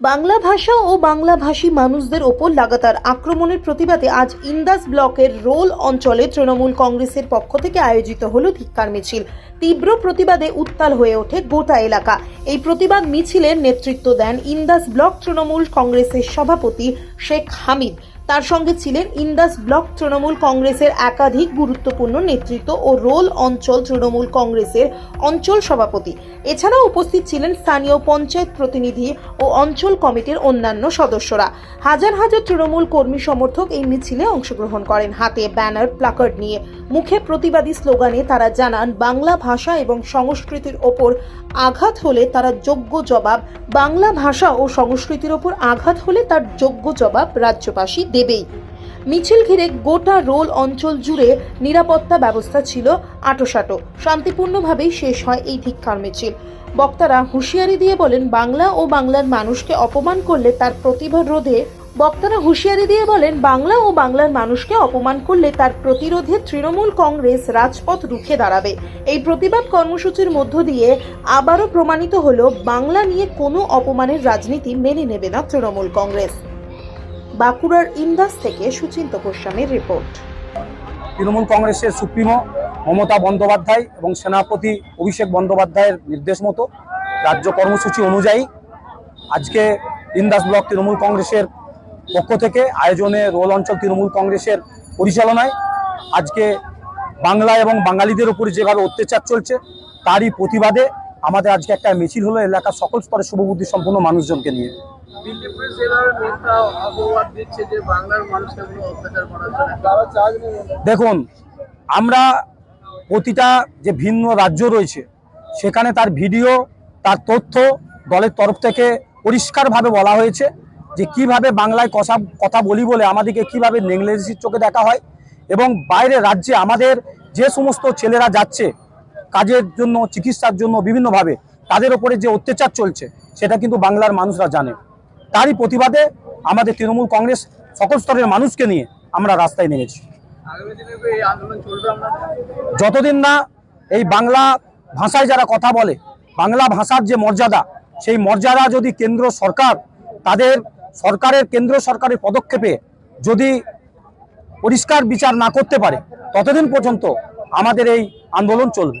বাংলা ভাষা ও বাংলাভাষী মানুষদের ওপর লাগাতার আক্রমণের প্রতিবাদে আজ ইন্দাস ব্লকের রোল অঞ্চলে তৃণমূল কংগ্রেসের পক্ষ থেকে আয়োজিত হল ধিক্কার মিছিল। তীব্র প্রতিবাদে উত্তাল হয়ে ওঠে গোটা এলাকা। এই প্রতিবাদ মিছিলের নেতৃত্ব দেন ইন্দাস ব্লক তৃণমূল কংগ্রেসের সভাপতি শেখ হামিদ। তার সঙ্গে ছিলেন ইন্দাস ব্লক তৃণমূল কংগ্রেসের একাধিক গুরুত্বপূর্ণ নেতৃত্ব ও রোল অঞ্চল তৃণমূল কংগ্রেসের অঞ্চল সভাপতি। এছাড়াও উপস্থিত ছিলেন স্থানীয় পঞ্চায়েত প্রতিনিধি ও অঞ্চল কমিটির অন্যান্য সদস্যরা। হাজার হাজার তৃণমূল কর্মী সমর্থক এই মিছিলে অংশগ্রহণ করেন। হাতে ব্যানার, প্লাকার্ড নিয়ে মুখে প্রতিবাদী স্লোগানে তারা জানান, বাংলা ভাষা এবং সংস্কৃতির ওপর আঘাত হলে তারা যোগ্য জবাব, বাংলা ভাষা ও সংস্কৃতির ওপর আঘাত হলে তার যোগ্য জবাব রাজ্যবাসী দেবেই। মিছিল ঘিরে গোটা রোল অঞ্চল জুড়ে নিরাপত্তা ব্যবস্থা ছিল আটোসাটো। শান্তিপূর্ণভাবেই শেষ হয় এই ধিক্কার মিছিল। বক্তারা হুঁশিয়ারি দিয়ে বলেন, বাংলা ও বাংলার মানুষকে অপমান করলে তার প্রতিবাদ রোধে। বক্তারা হুঁশিয়ারি দিয়ে বলেন, বাংলা ও বাংলার মানুষকে অপমান করলে তার প্রতিরোধে তৃণমূল কংগ্রেস রাজপথ রুখে দাঁড়াবে। এই প্রতিবাদ কর্মসূচির মধ্য দিয়ে আবারও প্রমাণিত হল, বাংলা নিয়ে কোনো অপমানের রাজনীতি মেনে নেবে না তৃণমূল কংগ্রেস। বাঁকুড়ার ইন্দাস থেকে সুচিন্ত গোস্বামীর রিপোর্ট। তৃণমূল কংগ্রেসের সুপ্রিমো মমতা বন্দ্যোপাধ্যায় এবং সেনাপতি অভিষেক বন্দ্যোপাধ্যায়ের নির্দেশ মতো রাজ্য কর্মসূচি অনুযায়ী আজকে ইন্দাস ব্লক তৃণমূল কংগ্রেসের পক্ষ থেকে আয়োজনে রোল অঞ্চল তৃণমূল কংগ্রেসের পরিচালনায় আজকে বাংলা এবং বাঙালিদের উপরে যেভাবে অত্যাচার চলছে, তারই প্রতিবাদে আমাদের আজকে একটা মিছিল হলো এলাকার সকল স্তরের শুভবুদ্ধি সম্পন্ন মানুষজনকে নিয়ে। এবার মিথ্যা অপবাদ দিচ্ছে যে বাংলার মানুষকে অত্যাচার করার জন্য। দেখুন আমরা প্রতিটা যে ভিন্ন রাজ্য রয়েছে সেখানে তার ভিডিও তার তথ্য দলের তরফ থেকে পরিষ্কারভাবে বলা হয়েছে যে কীভাবে বাংলায় কথা কথা বলি বলে আমাদেরকে কীভাবে নেংলেসির চোখে দেখা হয় এবং বাইরে রাজ্যে আমাদের যে সমস্ত ছেলেরা যাচ্ছে কাজের জন্য চিকিৎসার জন্য বিভিন্নভাবে তাদের ওপরে যে অত্যাচার চলছে সেটা কিন্তু বাংলার মানুষরা জানে। তারই প্রতিবাদে আমাদের তৃণমূল কংগ্রেস সকল স্তরের মানুষকে নিয়ে আমরা রাস্তায় নেমেছি। যতদিন না এই বাংলা ভাষায় যারা কথা বলে বাংলা ভাষার যে মর্যাদা সেই মর্যাদা যদি কেন্দ্র সরকার তাদের সরকারের কেন্দ্র সরকারের পদক্ষেপে যদি পরিষ্কার বিচার না করতে পারে ততদিন পর্যন্ত আমাদের এই আন্দোলন চলবে।